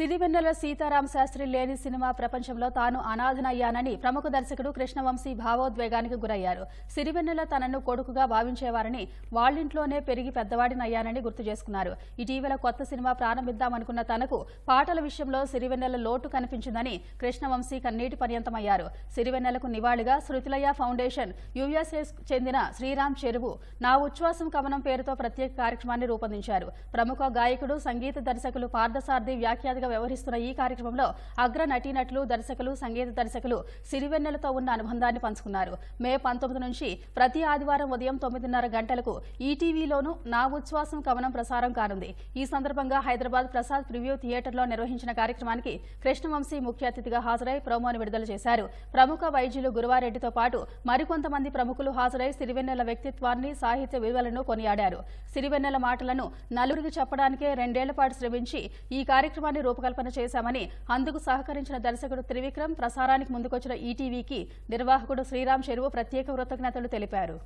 సిరివెన్నెల సీతారాం శాస్త్రి లేని సినిమా ప్రపంచంలో తాను అనాథనయ్యానని ప్రముఖ దర్శకుడు కృష్ణవంశీ భావోద్వేగానికి గురయ్యారు. సిరివెన్నెల తనను కొడుకుగా భావించేవారని వాళ్ళింట్లోనే పెరిగి పెద్దవాడినయ్యానని గుర్తు చేసుకున్నారు. ఇటీవల కొత్త సినిమా ప్రారంభిద్దామనుకున్న తనకు పాటల విషయంలో సిరివెన్నెల లోటు కనిపించిందని కృష్ణవంశీ కన్నీటి పర్యంతమయ్యారు. సిరివెన్నెలకు నివాళిగా శృతిలయ్య ఫౌండేషన్ యుఎస్ఏ చెందిన శ్రీరామ్ చెరువు నా ఉచ్ఛ్వాసం కవనం పేరుతో ప్రత్యేక కార్యక్రమాన్ని రూపొందించారు. ప్రముఖ గాయకుడు సంగీత దర్శకులు పార్థసారథి వ్యాఖ్యాతగా వ్యవహరిస్తున్న ఈ కార్యక్రమంలో అగ్ర నటీనటులు దర్శకులు సంగీత దర్శకులు సిరివెన్నెలతో ఉన్న అనుబంధాన్ని పంచుకున్నారు. మే పంతొమ్మిది నుంచి ప్రతి ఆదివారం ఉదయం తొమ్మిదిన్నర గంటలకు ఈటీవీలోనూ నా ఉచ్ఛ్వాసం కవనం ప్రసారం కానుంది. ఈ సందర్భంగా హైదరాబాద్ ప్రసాద్ ప్రివ్యూ థియేటర్లో నిర్వహించిన కార్యక్రమానికి కృష్ణవంశీ ముఖ్య అతిథిగా హాజరై ప్రోమోను విడుదల చేశారు. ప్రముఖ వైద్యులు గురువారెడ్డితో పాటు మరికొంతమంది ప్రముఖులు హాజరై సిరివెన్నెల వ్యక్తిత్వాన్ని సాహిత్య విలువలను కొనియాడారు. సిరివెన్నెల మాటలను నలుగురికి చెప్పడానికే రెండేళ్ళ పాటు శ్రమించి ఈ కార్యక్రమాన్ని రూపకల్పన చేశామని అందుకు సహకరించిన దర్శకుడు త్రివిక్రమ్ ప్రసారానికి ముందుకొచ్చిన ఈటీవీకి నిర్వాహకుడు శ్రీరామ్ చెరువు ప్రత్యేక కృతజ్ఞతలు తెలిపారు.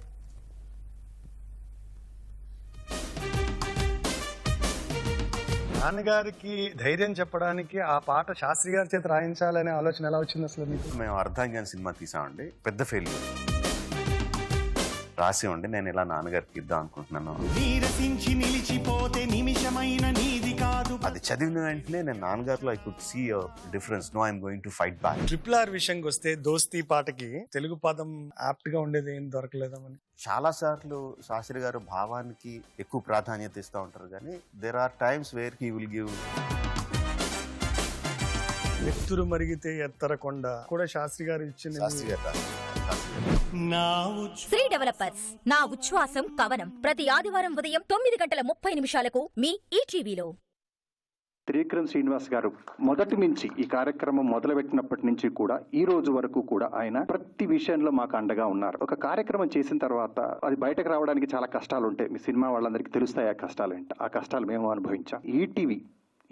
నాన్నగారికి ధైర్యం చెప్పడానికి ఆ పాట శాస్త్రి గారి చేత రాయించాలనే ఆలోచన ఎలా వచ్చింది అసలు మీకు? మేము అర్ధాంగాన్ సినిమా తీసామండి. పెద్ద ఫెయిల్యూర్ రాసి ఉండి నేను ఇలా నాన్నగారికి ఇద్దాం అనుకుంటున్నాను. నీరసించి నిలిచిపోతే నిమిషమైన నీది కాదు. అది చదివిన వెంటనే నేను నాన్నగారిలో I could see difference no I'm going to fight back triple R విషయంకి వస్తే దోస్తీ పాటకి తెలుగు పదం యాప్ట్గా ఉండేది ఏం దొరకలేదమని చాలా సార్లు శాస్త్రి గారు భావానికి ఎక్కువ ప్రాధాన్యత ఇస్తూ ఉంటారు కానీ there are times where he will give ఎత్తురు మరిగితే ఎత్తర కొండ కూడా శాస్త్రి గారు ఇచ్చిన శాస్త్రి గారు నా శ్రీ డెవలపర్స్ నా ఉచ్ఛ్వాసం కవనం. ప్రతి ఆదివారం ఉదయం తొమ్మిది గంటల ముప్పై నిమిషాలకు మీ ఈటీవీలో. త్రివిక్రమ్ శ్రీనివాస్ గారు మొదటి నుంచి ఈ కార్యక్రమం మొదలుపెట్టినప్పటి నుంచి కూడా ఈ రోజు వరకు కూడా ఆయన ప్రతి విషయంలో మాకు అండగా ఉన్నారు. ఒక కార్యక్రమం చేసిన తర్వాత అది బయటకు రావడానికి చాలా కష్టాలు ఉంటాయి మీ సినిమా వాళ్ళందరికీ తెలుస్తాయి ఆ కష్టాలు ఏంటి ఆ కష్టాలు మేము అనుభవించాం. ఈటీవీ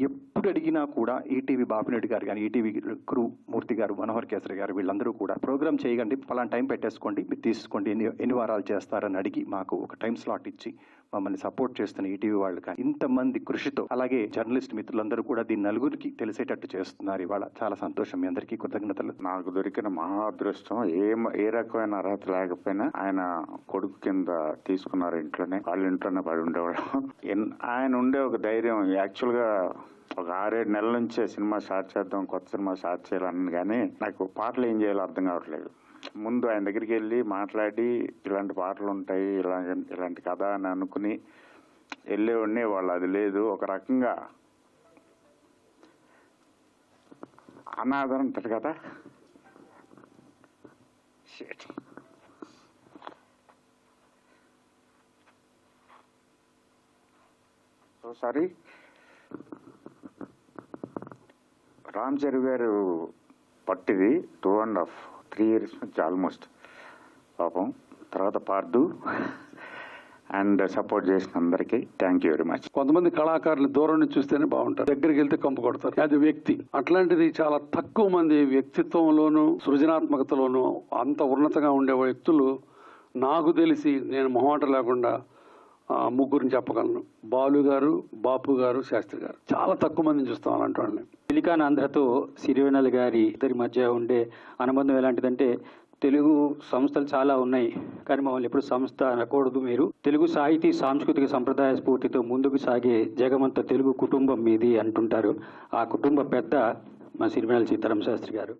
ఎప్పుడు అడిగినా కూడా ఈటీవీ బాపినెడ్డి గారు కానీ ఈటీవీ క్రూ మూర్తి గారు మనోహర్ కేసరి గారు వీళ్ళందరూ కూడా ప్రోగ్రామ్ చేయగండి ఫలానా టైం పెట్టేసుకోండి మీరు తీసుకోండి ఎన్ని ఎన్ని వారాలు చేస్తారని అడిగి మాకు ఒక టైం స్లాట్ ఇచ్చి మమ్మల్ని సపోర్ట్ చేస్తున్న ఈటీవీ వాళ్ళు కానీ ఇంతమంది కృషితో అలాగే జర్నలిస్ట్ మిత్రులందరూ కూడా దీన్ని నలుగురికి తెలిసేటట్టు చేస్తున్నారు ఇవాళ. చాలా సంతోషం. మీ అందరికీ కృతజ్ఞతలు. నాకు దొరికిన మహా అదృష్టం ఏ ఏ రకమైన అర్హత లేకపోయినా ఆయన కొడుకు కింద తీసుకున్నారు ఇంట్లోనే. వాళ్ళ ఇంట్లోనే పడి ఉండేవాడు ఎన్- ఆయన ఉండే ఒక ధైర్యం. యాక్చువల్గా ఒక ఆరేడు నెలల నుంచే సినిమా స్టార్ట్ చేద్దాం కొత్త సినిమా స్టార్ట్ చేయాలని కానీ నాకు పాటలు ఏం చేయాలో అర్థం కావట్లేదు. ముందు ఆయన దగ్గరికి వెళ్ళి మాట్లాడి ఇలాంటి పాటలు ఉంటాయి ఇలా ఇలాంటి కథ అని అనుకుని వెళ్ళేవాడిని. వాళ్ళు అది లేదు ఒక రకంగా అనాథ అంటారు కదా. సో సారీ రామ్ చరణ్ గారు పట్టిది two and half three years నుంచి ఆల్మోస్ట్. పాపం తర్వాత పార్దు. అండ్ సపోర్ట్ చేసిన అందరికీ థ్యాంక్ యూ వెరీ మచ్. కొంతమంది కళాకారులు దూరం నుంచి చూస్తేనే బాగుంటారు. దగ్గరికి వెళ్తే కంపు కొడతారు. అది వ్యక్తి. అట్లాంటిది చాలా తక్కువ మంది వ్యక్తిత్వంలోను సృజనాత్మకతలోను అంత ఉన్నతంగా ఉండే వ్యక్తులు నాకు తెలిసి నేను మొహమాట లేకుండా ముగ్గురిని చెప్పగలను. బాలు గారు బాపు గారు శాస్త్రి గారు. చాలా తక్కువ మందిని చూస్తాం అలాంటి వాళ్ళని. సిలికాన్ ఆంధ్రతో సిరివెనల్ గారి ఇద్దరి మధ్య ఉండే అనుబంధం ఎలాంటిదంటే తెలుగు సంస్థలు చాలా ఉన్నాయి కానీ మమ్మల్ని ఎప్పుడు సంస్థ అనకూడదు మీరు. తెలుగు సాహితీ సాంస్కృతిక సంప్రదాయ స్ఫూర్తితో ముందుకు సాగే జగమంత తెలుగు కుటుంబం మీది అంటుంటారు. ఆ కుటుంబ పెద్ద మా సిరివెనల్ సీతారాం శాస్త్రి గారు.